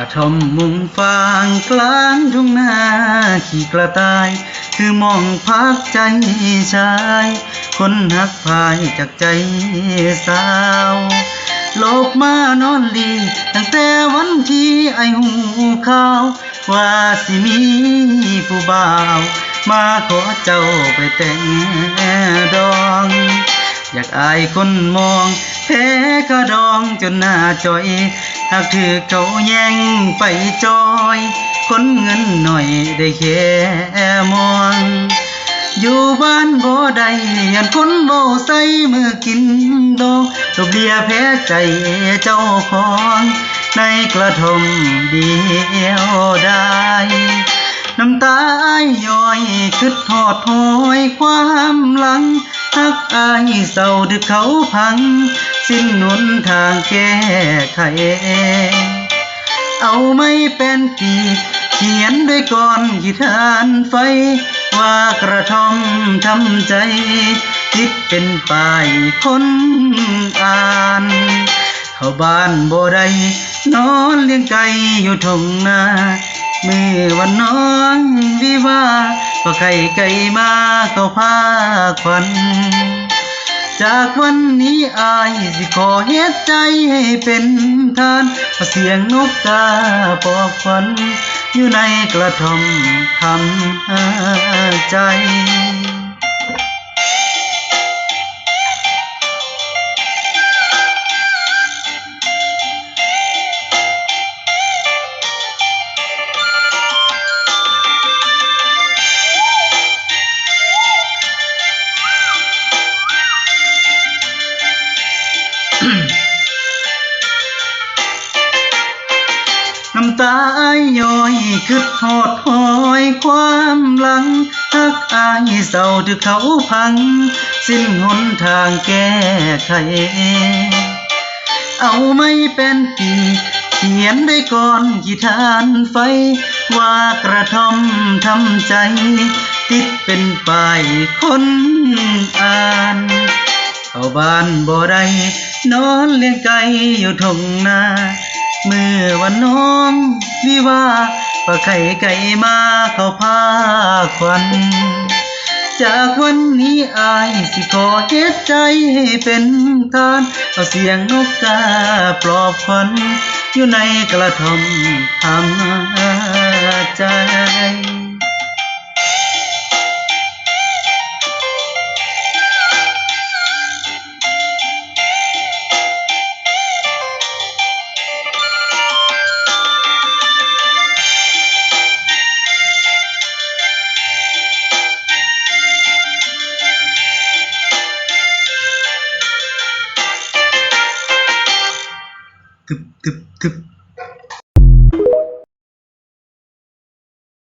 ระทอมมุงฟางกลางทุ่งนาขี่กระต่าย คือมองพักใจชาย คนหักพายจากใจสาวโลบมานอนลี ตั้งแต่วันที่ไอหูข่าว ว่าสิมีผู้บ่าว มาขอเจ้าไปแต่งดอง อยากอายคนมองแพ้ก็ดองจนหน้าจอย หากถือเขาแย่งไปจอยคนเงินหน่อยได้แค่มองอยู่บ้านบ่ได้ยันคนบ่ใส่มือกินดอกตบเบียแพ้ใจเจ้าของในกระทมเดียวได้น้ำตาอ้ายย้อยคิดทอดหอยความหลัง หักอายเศร้าดึกเขาพัง สิ้นหนทางแก้ไข เอาไม่เป็นปีเขียนด้วยก้อนขีฐานไฟ ว่ากระทอมทำใจ คิดเป็นป้ายคนอ่านเข้าบ้านบ่ได้นอนเลี้ยงไก่อยู่ทงนา มือวันน้องวิวาก็ไข่ไก่มาเข้าพาควัน จากวันนี้อายสิขอเฮ็ดใจให้เป็นทานเอเสียงนกกาปอกควันอยู่ในกระท่อมทำใจำตาอ้ายย้อยคืดทอดหอยความหลังหักอายเศร้าถึกเขาพัง สิ้นหนทางแก้ไข เอาไม่เป็นปีเขียนได้ก้อนกี่ทานไฟ ว่ากระทอมทำใจ ติดเป็นป้ายคนอ่านเข้าบ้านบ่ได้นอนเลี้ยงไก่อยู่ทงนา เมื่อวันน้องวิวาปลาไข่ไก่มาเข้าพาควันจากวันนี้อายสิขอเฮ็ดใจให้เป็นทาน เอาเสียงนกกาปลอบควันอยู่ในกระท่อมทำใจ ทึบทึบทึบ